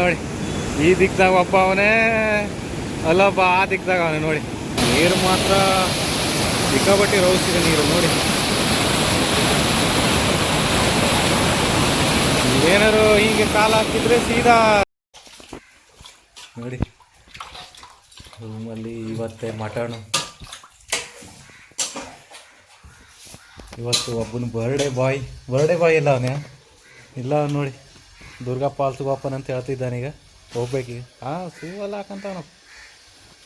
ನೋಡಿ. ಈ ದಿಕ್ದಾಗ ಒಬ್ಬ ಅವನೇ ಅಲ್ಲೊಬ್ಬ ಆ ದಿಕ್ದಾಗ ಅವನೇ ನೋಡಿ. ನೀರು ಮಾತ್ರ ಸಿಕ್ಕಾಪಟ್ಟಿ ರೋಸಿದೆ ನೀರು ನೋಡಿ. ಏನಾರು ಹೀಗೆ ಕಾಲ ಹಾಕಿದ್ರೆ ಸೀದಾ ನೋಡಿ. ರೂಮಲ್ಲಿ ಇವತ್ತೇ ಮಟನು. ಇವತ್ತು ಒಬ್ಬನ ಬರ್ಡೇ ಬಾಯ್ ಬರ್ಡೇ ಬಾಯ್ ಇಲ್ಲ ಅವನೇ. ಇಲ್ಲ ನೋಡಿ. ದುರ್ಗಾ ಪಾಲ್ತು ಬಾಪನ್ ಅಂತ ಹೇಳ್ತಿದ್ದಾನೀಗ ಹೋಗ್ಬೇಕೀಗ ಹಾಂ ಸೂವಲ್ಲ ಹಾಕಂತಾನು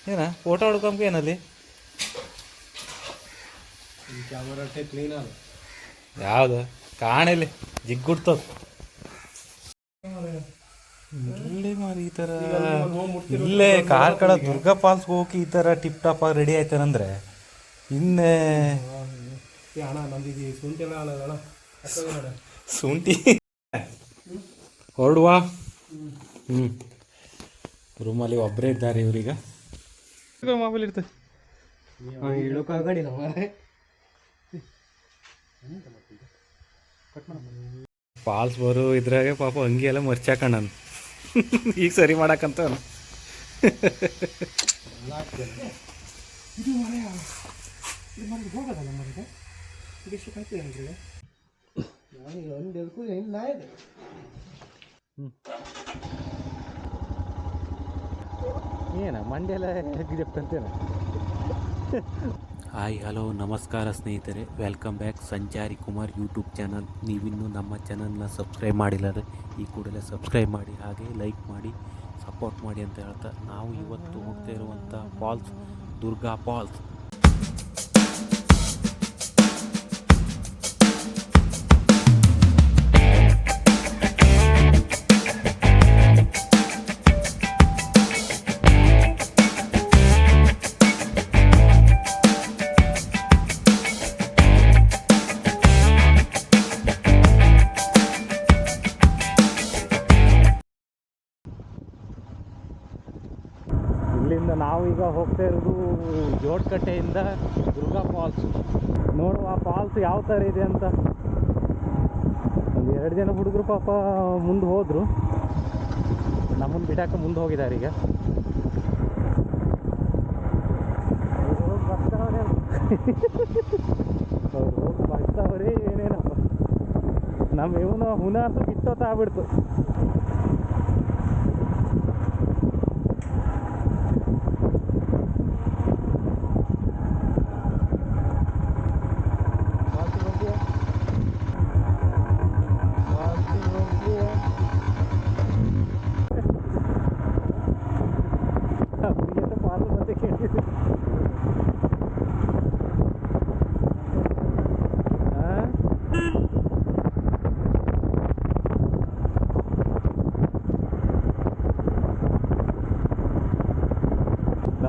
ಏನ ಫೋಟೋ ಹೊಡ್ಕೊಂಬ ಏನಲ್ಲಿ. ಯಾವುದು? ಕಾಣಿಲ್ಲ ಜಿಗ್ಗುಡ್ತದ ಇಲ್ಲೇ ಮಾರಿ ಈ ತರ? ಇಲ್ಲೇ ಕಾರ್ ಕಡೆ ದುರ್ಗಾ ಫಾಲ್ಸ್ ಹೋಗಿ ಈ ತರ ಟಿಪ್ ಟಾಪ್ ಆಗಿ ರೆಡಿ ಆಯ್ತಾನಂದ್ರೆ ಇನ್ನೇ ಅಣ್ಣ ಹೊರಡುವ? ಹ್ಞೂ ರೂಮಲ್ಲಿ ಒಬ್ಬರೇ ಇದ್ದಾರೆ ಇವ್ರೀಗ. ಮೊಬೈಲ್ ಇರ್ತದೆ ಫಾಲ್ಸ್ ಬರೋ ಇದ್ರಾಗೆ ಪಾಪ ಅಂಗಿ ಎಲ್ಲ ಮರ್ಚಾಕಣ್ಣ ನಾನು. ಈಗ ಸರಿ ಮಾಡಕ್ಕಂತ ಏನು ಏನ ಮಂಡ್ಯ ಅಂತೇನ? ಹಾಯ್ ಹಲೋ ನಮಸ್ಕಾರ ಸ್ನೇಹಿತರೆ. ವೆಲ್ಕಮ್ ಬ್ಯಾಕ್ ಸಂಚಾರಿ ಕುಮಾರ್ ಯೂಟ್ಯೂಬ್ ಚಾನಲ್ ನೀವಿನ್ನೂ ನಮ್ಮ ಚಾನಲ್ನ ಸಬ್ಸ್ಕ್ರೈಬ್ ಮಾಡಿಲ್ಲದೆ ಈ ಕೂಡಲೇ ಸಬ್ಸ್ಕ್ರೈಬ್ ಮಾಡಿ ಹಾಗೆ ಲೈಕ್ ಮಾಡಿ ಸಪೋರ್ಟ್ ಮಾಡಿ ಅಂತ ಹೇಳ್ತಾ ನಾವು ಇವತ್ತು ಹೋಗ್ತಾ ಇರುವಂಥ ಫಾಲ್ಸ್ ದುರ್ಗಾ ಫಾಲ್ಸ್ ಹೋಗ್ತಾ ಜೋಡ್ಕಟ್ಟೆಯಿಂದ ದುರ್ಗಾ ಫಾಲ್ಸ್ ನೋಡುವ ಫಾಲ್ಸ್ ಯಾವ ಥರ ಇದೆ ಅಂತ. ಒಂದು ಎರಡು ಜನ ಹುಡುಗರು ಪಾಪ ಮುಂದೆ ಹೋದರು. ನಮ್ಮನ್ನು ಬಿಡಾಕ ಮುಂದೆ ಹೋಗಿದ್ದಾರೆ ಈಗ. ಬರ್ತಾವ್ರಿ ಏನೇನಪ್ಪ. ನಮ್ಮ ಇವನು ಹುನಾಸು ಕಿತ್ತೋತಾಗ್ಬಿಡ್ತು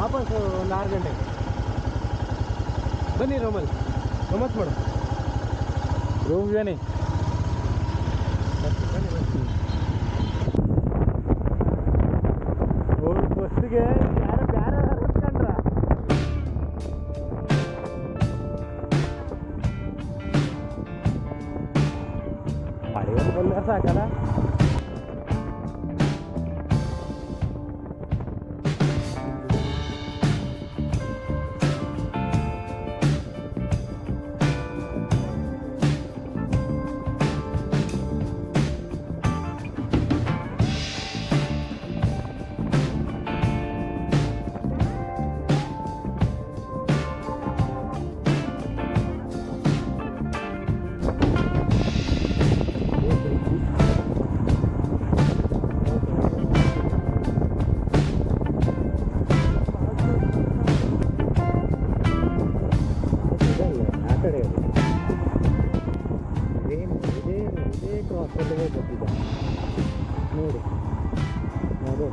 ವಾಪಸ್ ಒಂದು ಆರು ಗಂಟೆಗೆ. ಬನ್ನಿ ರೋಮಲ್ ಗಮ್ಮತ್ತು ಮಾಡು. ರೂಮ್ ಬನ್ನಿ ಫಸ್ಟಿಗೆ ಯಾರು ಬೇರೆ ಹತ್ಕೊಂಡ್ರ? ಮಳೆ ಬಲ್ಲ ಸಾಕಲ್ಲ?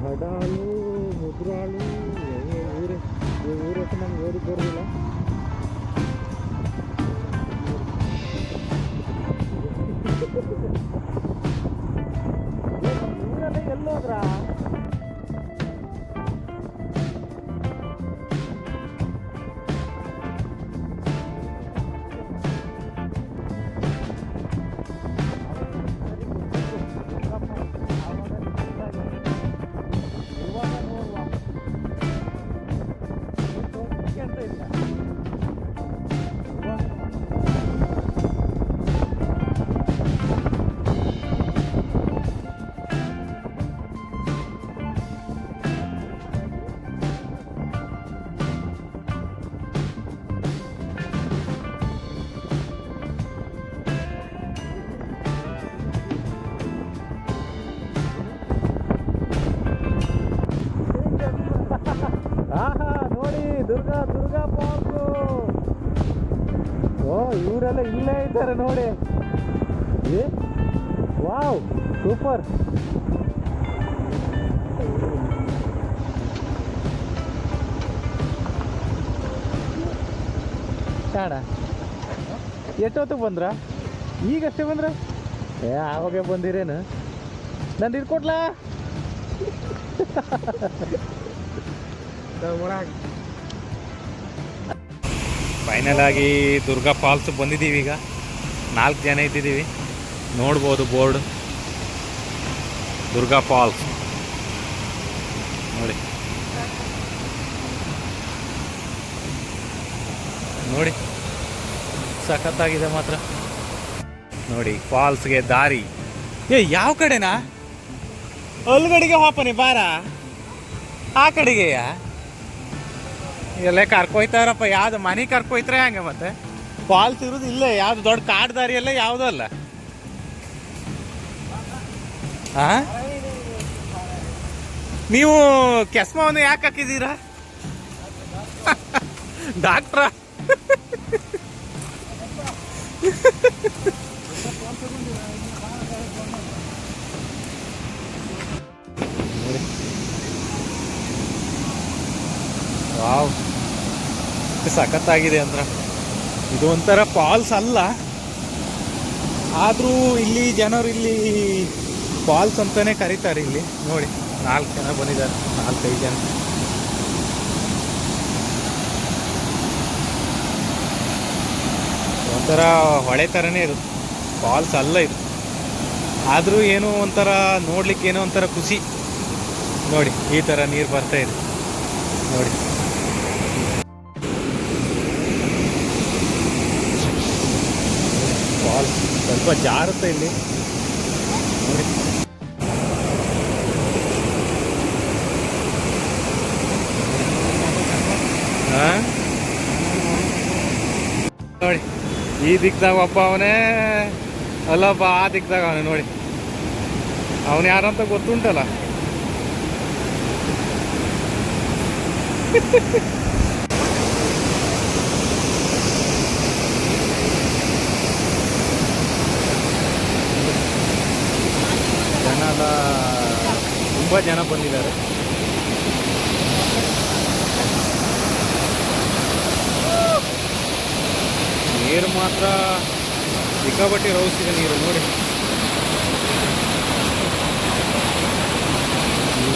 ಹಡಾಲು ಮುದ್ರಾಳು ಊರೇ ಈ ಊರಕ್ಕೆ ನಮ್ಗೆ ಓದಿ ಬರೋದಿಲ್ಲ ಎಲ್ಲೋದ್ರ? ಇವರೆಲ್ಲ ಇಲ್ಲೇ ಇದ್ದಾರೆ ನೋಡಿ. ಏ? Wow super. ಕಾಣ ಎಷ್ಟೊತ್ತಿಗೆ ಬಂದ್ರ? ಈಗಷ್ಟೇ ಬಂದ್ರ? ಏ ಆವಾಗೆ ಬಂದಿರೇನು? ನಾನು ಇಟ್ಕೊಟ್ಲಾ ಫೈನಲ್ ಆಗಿ ದುರ್ಗಾ ಫಾಲ್ಸ್ ಬಂದಿದ್ದೀವಿ ಈಗ. ನಾಲ್ಕು ಜನ ಇದ್ದಿದ್ದೀವಿ. ನೋಡ್ಬೋದು ಬೋರ್ಡ್ ದುರ್ಗಾ ಫಾಲ್ಸ್ ನೋಡಿ. ನೋಡಿ. ಸಖತ್ತಾಗಿದೆ ಮಾತ್ರ. ನೋಡಿ ಫಾಲ್ಸ್ಗೆ ದಾರಿ. ಏ, ಯಾವ ಕಡೆನಾ? ಅಲ್ಗಡೆಗೆ ಹಾಪನೆ, ಬಾರ? ಆ ಕಡೆಗೆಯಾ? ಎಲ್ಲ ಕರ್ಕೊಯ್ತಾರಪ್ಪ, ಯಾವ್ದು ಮನೆ ಕರ್ಕೊಯ್ತಾರೆ ಹಂಗೆ ಮತ್ತೆ. ಫಾಲ್ಸ್ ಇರೋದು ಇಲ್ಲೇ, ಯಾವ್ದು ದೊಡ್ಡ ಕಾಡು ದಾರಿ ಎಲ್ಲ ಯಾವುದೂ ಅಲ್ಲ. ಆ? ನೀವು ಕೆಸ್ಮವನ್ನು ಯಾಕೆ ಹಾಕಿದ್ದೀರಾ? ಡಾಕ್ಟ್ರ? ಸಖತ್ತಾಗಿದೆ ಅಂದ್ರೆ. ಇದು ಒಂಥರ ಫಾಲ್ಸ್ ಅಲ್ಲ. ಆದರೂ ಇಲ್ಲಿ ಜನರು ಇಲ್ಲಿ ಫಾಲ್ಸ್ ಅಂತಾನೆ ಕರೀತಾರೆ ಇಲ್ಲಿ. ನೋಡಿ, ನಾಲ್ಕು ಜನ ಬಂದಿದ್ದಾರೆ ನಾಲ್ಕೈದು ಜನ. ಒಂಥರ ಹೊಳೆ ಥರನೇ ಇದು. ಫಾಲ್ಸ್ ಅಲ್ಲ ಇದು. ಆದರೂ ಏನೋ ಒಂಥರ ನೋಡ್ಲಿಕ್ಕೆ ಏನೋ ಒಂಥರ ಖುಷಿ. ನೋಡಿ, ಈ ಥರ ನೀರು ಬರ್ತಾ ಇದೆ. ನೋಡಿ. ಸ್ವಲ್ಪ ಜಾರುತ್ತೆ ಇಲ್ಲಿ. ನೋಡಿ. ಈ ದಿಕ್ದಾಗ ಒಬ್ಬ ಅವನೇ ಅಲ್ಲೊಬ್ಬ ಆ ದಿಕ್ದಾಗ ಅವನೇ, ನೋಡಿ. ಅವನು ಯಾರಂತ ಗೊತ್ತುಂಟಲ್ಲ? ಜನ ಬಂದಿದ್ದಾರೆ. ನೀರು ಮಾತ್ರ ಸಿಕ್ಕಾಪಟ್ಟಿ ರೌಸಿದೆ ನೀರು, ನೋಡಿ.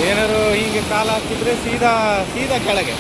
ಏನಾದ್ರು ಹೀಗೆ ಕಾಲ ಹಾಕಿದ್ರೆ ಸೀದಾ ಸೀದಾ ಕೆಳಗೆ.